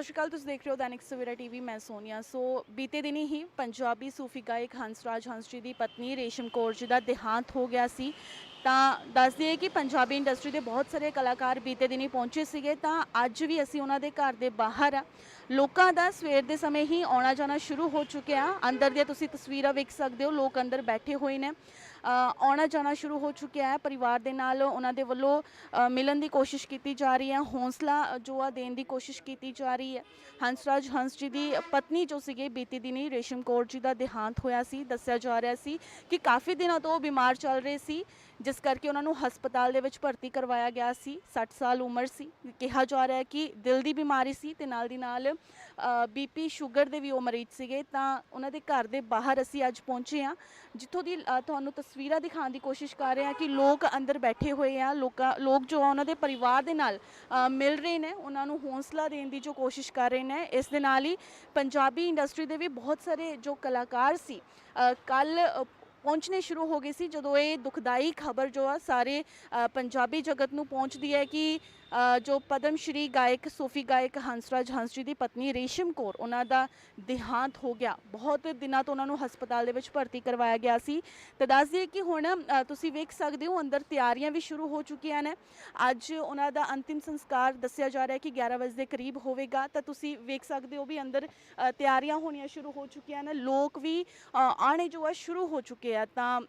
ਸਤਿ ਸ਼੍ਰੀ ਅਕਾਲ, ਤੁਸੀਂ ਦੇਖ ਰਹੇ ਹੋ ਦੈਨਿਕ ਸਵੇਰਾ ਟੀਵੀ, ਮੈਂ ਸੋਨੀਆ। ਸੋ ਬੀਤੇ ਦਿਨੀ ਹੀ ਪੰਜਾਬੀ ਸੂਫੀ ਗਾਇਕ ਹੰਸਰਾਜ ਹੰਸ ਜੀ ਦੀ ਪਤਨੀ ਰੇਸ਼ਮ ਕੌਰ ਜੀ ਦਾ ਦੇਹਾਂਤ ਹੋ ਗਿਆ ਸੀ। ਤਾਂ ਦੱਸ ਦਈਏ ਕਿ ਪੰਜਾਬੀ ਇੰਡਸਟਰੀ ਦੇ ਬਹੁਤ ਸਾਰੇ ਕਲਾਕਾਰ ਬੀਤੇ ਦਿਨੀ ਪਹੁੰਚੇ ਸੀਗੇ। ਤਾਂ ਅੱਜ ਵੀ ਅਸੀਂ ਉਹਨਾਂ ਦੇ ਘਰ ਦੇ ਬਾਹਰ ਆ। ਲੋਕਾਂ ਦਾ ਸਵੇਰ ਦੇ ਸਮੇਂ ਹੀ ਆਉਣਾ ਜਾਣਾ ਸ਼ੁਰੂ ਹੋ ਚੁੱਕਿਆ। ਅੰਦਰ ਦੀਆਂ ਤੁਸੀਂ ਤਸਵੀਰਾਂ ਵੇਖ ਸਕਦੇ ਹੋ। ਲੋਕ ਅੰਦਰ ਬੈਠੇ ਹੋਏ ਨੇ। ਆਉਣਾ ਜਾਣਾ ਸ਼ੁਰੂ ਹੋ ਚੁੱਕਿਆ ਹੈ। ਪਰਿਵਾਰ ਦੇ ਨਾਲ ਉਹਨਾਂ ਦੇ ਵੱਲੋਂ ਮਿਲਣ ਦੀ ਕੋਸ਼ਿਸ਼ ਕੀਤੀ ਜਾ ਰਹੀ ਹੈ। ਹੌਸਲਾ ਅ, ਜੋ ਆ ਦੇਣ ਦੀ ਕੋਸ਼ਿਸ਼ ਕੀਤੀ ਜਾ ਰਹੀ ਹੈ। ਹੰਸਰਾਜ ਹੰਸ ਜੀ ਦੀ ਪਤਨੀ ਜੋ ਸੀਗੇ ਬੀਤੀ ਦਿਨੀ ਰੇਸ਼ਮ ਕੌਰ ਜੀ ਦਾ ਦੇਹਾਂਤ ਹੋਇਆ ਸੀ। ਦੱਸਿਆ ਜਾ ਰਿਹਾ ਸੀ ਕਿ ਕਾਫੀ ਦਿਨਾਂ ਤੋਂ ਉਹ ਬਿਮਾਰ ਚੱਲ ਰਹੇ ਸੀ ਜਿਸ ਕਰਕੇ ਉਹਨਾਂ ਨੂੰ ਹਸਪਤਾਲ ਦੇ ਵਿੱਚ ਭਰਤੀ ਕਰਵਾਇਆ ਗਿਆ ਸੀ। 60 ਸਾਲ ਉਮਰ ਸੀ। ਕਿਹਾ ਜਾ ਰਿਹਾ ਹੈ ਕਿ ਦਿਲ ਦੀ ਬਿਮਾਰੀ ਸੀ ਤੇ ਨਾਲ ਦੀ ਨਾਲ ਬੀਪੀ ਸ਼ੂਗਰ ਦੇ ਵੀ ਉਹ ਮਰੀਜ਼ ਸੀਗੇ। ਤਾਂ ਉਹਨਾਂ ਦੇ ਘਰ ਦੇ ਬਾਹਰ ਅਸੀਂ ਅੱਜ ਪਹੁੰਚੇ ਹਾਂ ਜਿੱਥੋਂ ਦੀ ਅ, ਤੁਹਾਨੂੰ ਤਸਵੀਰਾਂ ਦਿਖਾਉਣ ਦੀ ਕੋਸ਼ਿਸ਼ ਕਰ ਰਹੇ ਹਾਂ ਕਿ ਲੋਕ ਅੰਦਰ ਬੈਠੇ ਹੋਏ ਆ ਲੋਕਾਂ ਲੋਕ ਜੋ ਆ ਉਹਨਾਂ ਦੇ ਪਰਿਵਾਰ ਦੇ ਨਾਲ ਅ, ਮਿਲ ਰਹੇ ਨੇ ਉਹਨਾਂ ਨੂੰ ਹੌਸਲਾ ਦੇਣ ਦੀ ਜੋ ਕੋਸ਼ਿਸ਼ ਕਰ ਰਹੇ ਨੇ। ਇਸ ਦੇ ਨਾਲ ਹੀ ਪੰਜਾਬੀ ਇੰਡਸਟਰੀ ਦੇ ਵੀ ਬਹੁਤ ਸਾਰੇ ਜੋ ਕਲਾਕਾਰ ਸੀ ਕੱਲ ਪਹੁੰਚਣੇ ਸ਼ੁਰੂ ਹੋ ਗਏ ਸੀ ਜਦੋਂ ਇਹ ਦੁਖਦਾਈ ਖਬਰ ਜੋ ਆ ਸਾਰੇ ਪੰਜਾਬੀ ਜਗਤ ਨੂੰ ਪਹੁੰਚਦੀ ਹੈ ਕਿ ਜੋ ਪਦਮ ਸ਼੍ਰੀ ਗਾਇਕ ਸੂਫੀ ਗਾਇਕ ਹੰਸਰਾਜ ਹੰਸ ਜੀ ਦੀ ਪਤਨੀ ਰੇਸ਼ਮ ਕੌਰ ਉਹਨਾਂ ਦਾ ਦੇਹਾਂਤ ਹੋ ਗਿਆ। ਬਹੁਤ ਦਿਨਾਂ ਤੋਂ ਉਹਨਾਂ ਨੂੰ ਹਸਪਤਾਲ ਦੇ ਵਿੱਚ ਭਰਤੀ ਕਰਵਾਇਆ ਗਿਆ ਸੀ। ਤੇ ਦੱਸ ਦਈਏ ਕਿ ਹੁਣ ਤੁਸੀਂ ਵੇਖ ਸਕਦੇ ਹੋ ਅੰਦਰ ਤਿਆਰੀਆਂ ਵੀ ਸ਼ੁਰੂ ਹੋ ਚੁੱਕੀਆਂ ਨੇ। ਅੱਜ ਉਹਨਾਂ ਦਾ ਅੰਤਿਮ ਸੰਸਕਾਰ ਦੱਸਿਆ ਜਾ ਰਿਹਾ ਹੈ ਕਿ 11 ਵਜੇ ਦੇ ਕਰੀਬ ਹੋਵੇਗਾ। ਤਾਂ ਤੁਸੀਂ ਵੇਖ ਸਕਦੇ ਹੋ ਵੀ ਅੰਦਰ ਤਿਆਰੀਆਂ ਹੋਣੀਆਂ ਸ਼ੁਰੂ ਹੋ ਚੁੱਕੀਆਂ ਨੇ। ਲੋਕ ਵੀ ਅ, ਆਣੇ ਜੋ ਆ ਸ਼ੁਰੂ ਹੋ ਚੁੱਕੇ ਆ ਤਾਂ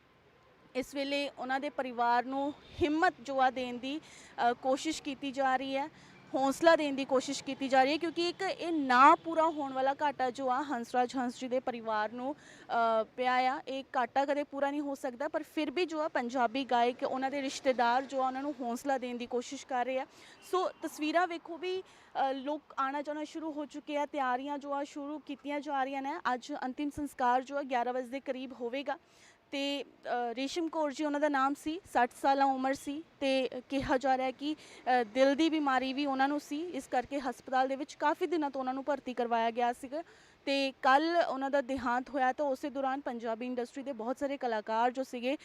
ਇਸ ਵੇਲੇ ਉਹਨਾਂ ਦੇ ਪਰਿਵਾਰ ਨੂੰ ਹਿੰਮਤ ਜੋ ਆ ਦੇਣ ਦੀ ਕੋਸ਼ਿਸ਼ ਕੀਤੀ ਜਾ ਰਹੀ ਹੈ। ਹੌਸਲਾ ਦੇਣ ਦੀ ਕੋਸ਼ਿਸ਼ ਕੀਤੀ ਜਾ ਰਹੀ ਹੈ ਕਿਉਂਕਿ ਇੱਕ ਇਹ ਨਾ ਪੂਰਾ ਹੋਣ ਵਾਲਾ ਘਾਟਾ ਜੋ ਆ ਹੰਸਰਾਜ ਹੰਸ ਜੀ ਦੇ ਪਰਿਵਾਰ ਨੂੰ ਪਿਆ ਆ। ਇਹ ਘਾਟਾ ਕਦੇ ਪੂਰਾ ਨਹੀਂ ਹੋ ਸਕਦਾ, ਪਰ ਫਿਰ ਵੀ ਜੋ ਆ ਪੰਜਾਬੀ ਗਾਇਕ ਉਹਨਾਂ ਦੇ ਰਿਸ਼ਤੇਦਾਰ ਜੋ ਆ ਉਹਨਾਂ ਨੂੰ ਹੌਸਲਾ ਦੇਣ ਦੀ ਕੋਸ਼ਿਸ਼ ਕਰ ਰਹੇ ਆ। ਸੋ ਤਸਵੀਰਾਂ ਵੇਖੋ ਵੀ ਲੋਕ ਆਣਾ ਜਾਣਾ ਸ਼ੁਰੂ ਹੋ ਚੁੱਕੇ ਆ, ਤਿਆਰੀਆਂ ਜੋ ਆ ਸ਼ੁਰੂ ਕੀਤੀਆਂ ਜਾ ਰਹੀਆਂ ਨੇ। ਅੱਜ ਅੰਤਿਮ ਸੰਸਕਾਰ ਜੋ ਆ 11 ਵਜੇ ਦੇ ਕਰੀਬ ਹੋਵੇਗਾ। ਤੇ ਅ, ਰੇਸ਼ਮ ਕੌਰ ਜੀ ਉਹਨਾਂ ਦਾ ਨਾਮ ਸੀ 60 ਸਾਲਾਂ ਉਮਰ ਸੀ ਤੇ ਕਿਹਾ ਜਾ ਰਿਹਾ ਕਿ ਦਿਲ ਦੀ ਬਿਮਾਰੀ ਵੀ ਉਹਨਾਂ ਨੂੰ ਸੀ ਇਸ ਕਰਕੇ ਹਸਪਤਾਲ ਦੇ ਵਿੱਚ ਕਾਫੀ ਦਿਨਾਂ ਤੋਂ ਉਹਨਾਂ ਨੂੰ ਭਰਤੀ ਕਰਵਾਇਆ ਗਿਆ ਸੀਗਾ। ਤੇ ਕੱਲ ਉਹਨਾਂ ਦਾ ਦੇਹਾਂਤ ਹੋਇਆ ਤਾਂ ਉਸੇ ਦੌਰਾਨ ਪੰਜਾਬੀ ਇੰਡਸਟਰੀ ਦੇ ਬਹੁਤ ਸਾਰੇ ਕਲਾਕਾਰ ਜੋ ਸੀਗੇ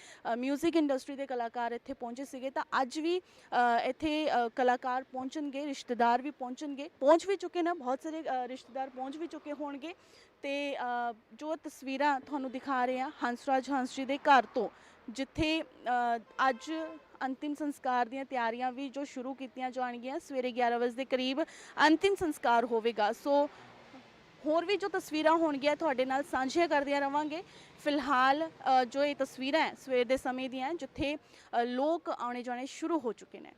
뮤직 ਇੰਡਸਟਰੀ ਦੇ ਕਲਾਕਾਰ ਇੱਥੇ ਪਹੁੰਚੇ ਸੀਗੇ ਤਾਂ ਅੱਜ ਵੀ ਇੱਥੇ ਕਲਾਕਾਰ ਪਹੁੰਚਣਗੇ, ਰਿਸ਼ਤੇਦਾਰ ਵੀ ਪਹੁੰਚਣਗੇ, ਪਹੁੰਚ ਵੀ ਚੁੱਕੇ ਨੇ, ਬਹੁਤ ਸਾਰੇ ਰਿਸ਼ਤੇਦਾਰ ਪਹੁੰਚ ਵੀ ਚੁੱਕੇ ਹੋਣਗੇ ਤੇ ਜੋ ਤਸਵੀਰਾਂ ਤੁਹਾਨੂੰ ਦਿਖਾ ਰਹੇ ਹਾਂ ਹੰਸਰਾਜ ਹੰਸ ਜੀ ਦੇ ਘਰ ਤੋਂ, ਜਿੱਥੇ ਅੱਜ ਅੰਤਿਮ ਸੰਸਕਾਰ ਦੀਆਂ ਤਿਆਰੀਆਂ ਵੀ ਜੋ ਸ਼ੁਰੂ ਕੀਤੀਆਂ ਜਾਣਗੀਆਂ, ਸਵੇਰੇ 11 ਵਜੇ ਦੇ ਕਰੀਬ ਅੰਤਿਮ ਸੰਸਕਾਰ ਹੋਵੇਗਾ। ਸੋ ਹੋਰ ਵੀ ਜੋ ਤਸਵੀਰਾਂ ਹੋਣਗੀਆਂ ਤੁਹਾਡੇ ਨਾਲ ਸਾਂਝੀਆਂ ਕਰਦੀਆਂ ਰਵਾਂਗੇ। ਫਿਲਹਾਲ ਅ, ਜੋ ਇਹ ਤਸਵੀਰਾਂ ਹੈ ਸਵੇਰ ਦੇ ਸਮੇਂ ਦੀਆਂ ਜਿੱਥੇ ਅ, ਲੋਕ ਆਉਣੇ ਜਾਣੇ ਸ਼ੁਰੂ ਹੋ ਚੁੱਕੇ ਨੇ।